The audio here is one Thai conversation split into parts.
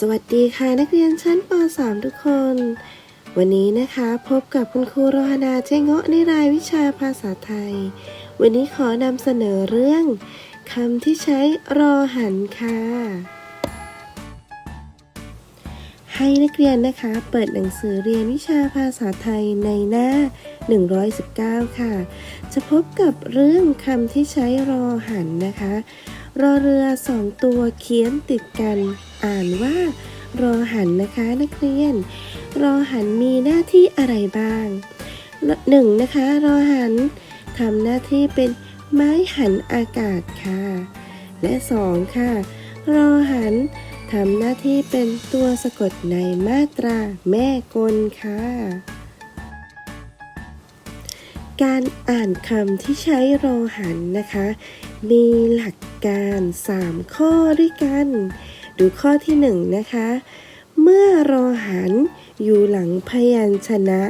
สวัสดีค่ะนักเรียนชั้นป .3 ทุกคน วันนี้นะคะพบกับคุณครูโรหนาเจงเงาะในรายวิชาภาษาไทย วันนี้ขอนำเสนอเรื่องคำที่ใช้รอหันค่ะ ให้นักเรียนนะคะเปิดหนังสือเรียนวิชาภาษาไทยในหน้า 119 ค่ะ จะพบกับเรื่องคำที่ใช้รอหันนะคะ รอเรือสองตัวเขียนติดกัน อ่านว่า รอหันนะคะนักเรียน รอหันมีหน้าที่อะไรบ้างหนึ่งนะคะ รอหันทำหน้าที่เป็นไม้หันอากาศค่ะ และสองค่ะ รอหันทำหน้าที่เป็นตัวสะกดในมาตราแม่กลค่ะ การอ่านคำที่ใช้รอหันนะคะ มีหลักการ 3 ข้อด้วยกัน ดูข้อที่1นนะคะ เมื่อรอหันอยู่หลังพยัญชนะ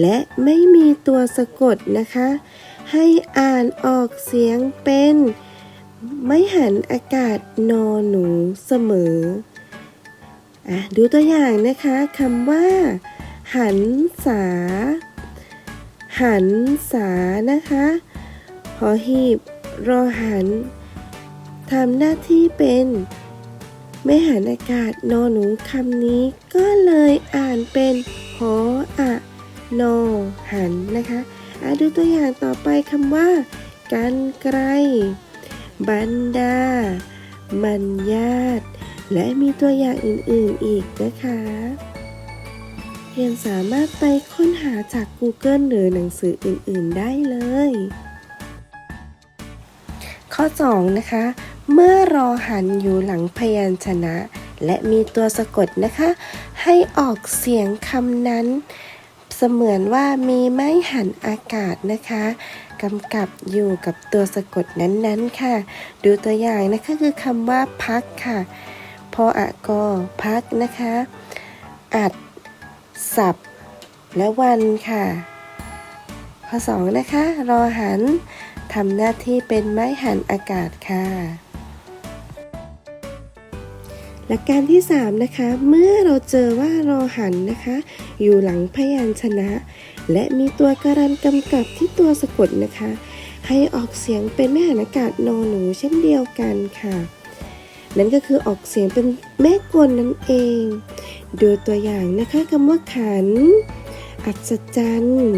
และไม่มีตัวสะกดนะคะ ให้อ่านออกเสียงเป็น ไม่หันอากาศนอหนูเสมออะดูตัวอย่างนะคะคำว่า หันษา หันษานะคะพอหีบรอหันทำหน้าที่เป็นไม่หันอากาศนอหนูคำนี้ ก็เลยอ่านเป็นหออะนอหันนะคะอะดูตัวอย่างต่อไปคำว่า กันไกลบรรดา มันญาตและมีตัวอย่างอื่นๆอีกนะคะ ยนสามารถไปค้นหาจาก Google หรือหนังสืออื่น ๆ ได้เลย ข้อ 2 นะคะ เมื่อรอหันอยู่หลังพยัญชนะ และมีตัวสะกดนะคะ ให้ออกเสียงคำนั้น เสมือนว่ามีไม้หันอากาศนะคะกำกับอยู่กับตัวสะกดนั้น ๆ ค่ะ ดูตัวอย่างนะคะคือคำว่าพักค่ะ พออะกอพักนะคะ อัด สับและวันค่ะ ข้อ 2 นะคะ รอหันทำหน้าที่เป็นไม้หันอากาศค่ะและการที่ 3 นะคะ เมื่อเราเจอว่ารอหันนะคะ อยู่หลังพยัญชนะ และมีตัวการันกำกับที่ตัวสะกดนะคะ ให้ออกเสียงเป็นแม่หันอากาศนอหนูเช่นเดียวกันค่ะ นั่นก็คือออกเสียงเป็นแม่กลนั่นเอง ดูตัวอย่างนะคะคำว่าขัน อัศจรรย์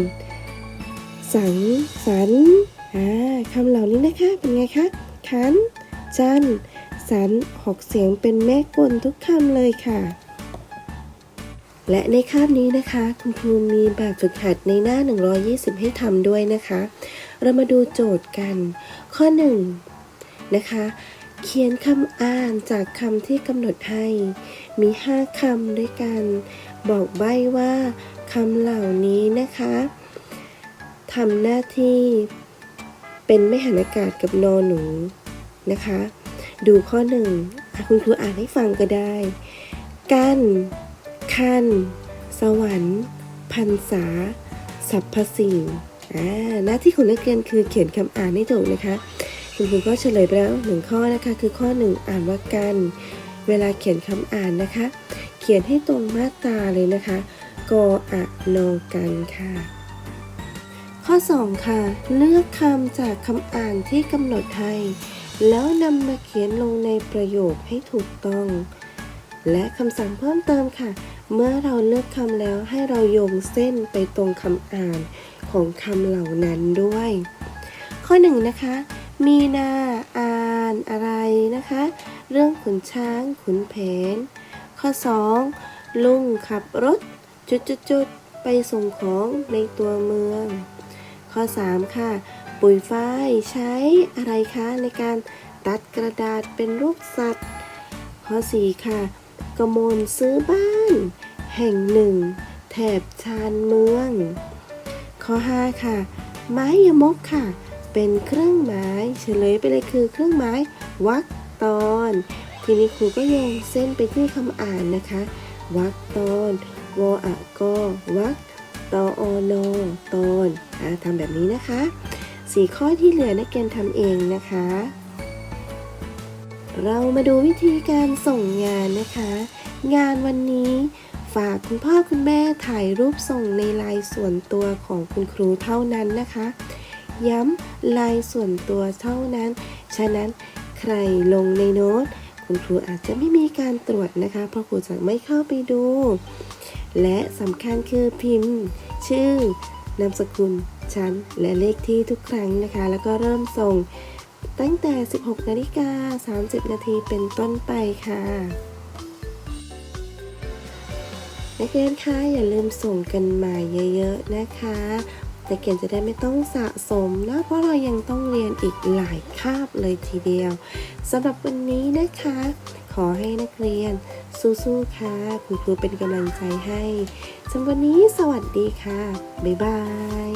สังสรรค์อ่าคำเหล่านี้นะคะเป็นไงคะขัน จันสันออกเสียงเป็นแม่กลทุกคำเลยค่ะ และในคาบนี้นะคะ คุณครูมีแบบฝึกหัดในหน้า 120 ให้ทำด้วยนะคะ เรามาดูโจทย์กัน ข้อ 1 นะคะ เขียนคำอ่านจากคำที่กำหนดให้ มี5คำด้วยกัน บอกใบ้ว่าคำเหล่านี้นะคะทำหน้าที่เป็นไม่หันอากาศกับนอหนูนะคะ ดูข้อหนึ่งคุณครูอ่านให้ฟังก็ได้ กั้นคันสวรรค์ พันษาสรรพสิ่งหน้าที่ของนักเรียนคือเขียนคำอ่านให้ถูกนะคะ คุณครูก็เฉลยไปแล้วหนึ่งข้อนะคะ คือข้อหนึ่งอ่านว่ากัน เวลาเขียนคำอ่านนะคะ เขียนให้ตรงมาตราเลยนะคะกออะนอกันค่ะ ข้อ 2 ค่ะ เลือกคำจากคำอ่านที่กำหนดให้ แล้วนำมาเขียนลงในประโยคให้ถูกต้อง และคำสั่งเพิ่มเติมค่ะ เมื่อเราเลือกคำแล้วให้เราโยงเส้นไปตรงคำอ่านของคำเหล่านั้นด้วย ข้อ 1 นะคะ มีนาอ่านอะไรนะคะ เรื่องขุนช้างขุนแผน ข้อ 2 ลุงขับรถ จุดๆๆไปส่งของในตัวเมือง ข้อ 3 ค่ะ ปุ๋ยฝ้ายใช้อะไรคะในการตัดกระดาษเป็นรูปสัตว์ ข้อ 4 ค่ะกมลซื้อบ้าน แห่งหนึ่ง แถบชานเมือง ข้อ 5 ค่ะ ไม้ยมกค่ะ เป็นเครื่องหมายเฉลยไปเลยคือเครื่องหมายวรรคตอน ทีนี้ครูก็โยงเส้นไปที่คำอ่านนะคะวรรคตอนวออะกอวรรคตออนอตอนอ่าทำแบบนี้นะคะสี่ข้อที่เหลือนักเรียนทำเองนะคะ เรามาดูวิธีการส่งงานนะคะ งานวันนี้ฝากคุณพ่อคุณแม่ถ่ายรูปส่งในไลน์ส่วนตัวของคุณครูเท่านั้นนะคะ ย้ำลน์ส่วนตัวเท่านั้น ฉะนั้นใครลงในโน้ต คุณครูอาจจะไม่มีการตรวจนะคะ เพราะครูจะไม่เข้าไปดู และสำคัญคือพิมพ์ ชื่อนามสกุลชั้นและเลขที่ทุกครั้งนะคะ แล้วก็เริ่มส่งตั้งแต่ 16นาฬิกา30 นาทีเป็นต้นไปค่ะ นักเรียนคะอย่าลืมส่งกันมาเยอะๆนะคะ แต่เกียนจะได้ไม่ต้องสะสมนะ เพราะเรายังต้องเรียนอีกหลายคาบเลยทีเดียวสำหรับวันนี้นะคะ ขอให้นักเรียนสู้ๆค่ะคุณครูเป็นกำลังใจให้สำหรับวันนี้สวัสดีค่ะ บ๊ายบาย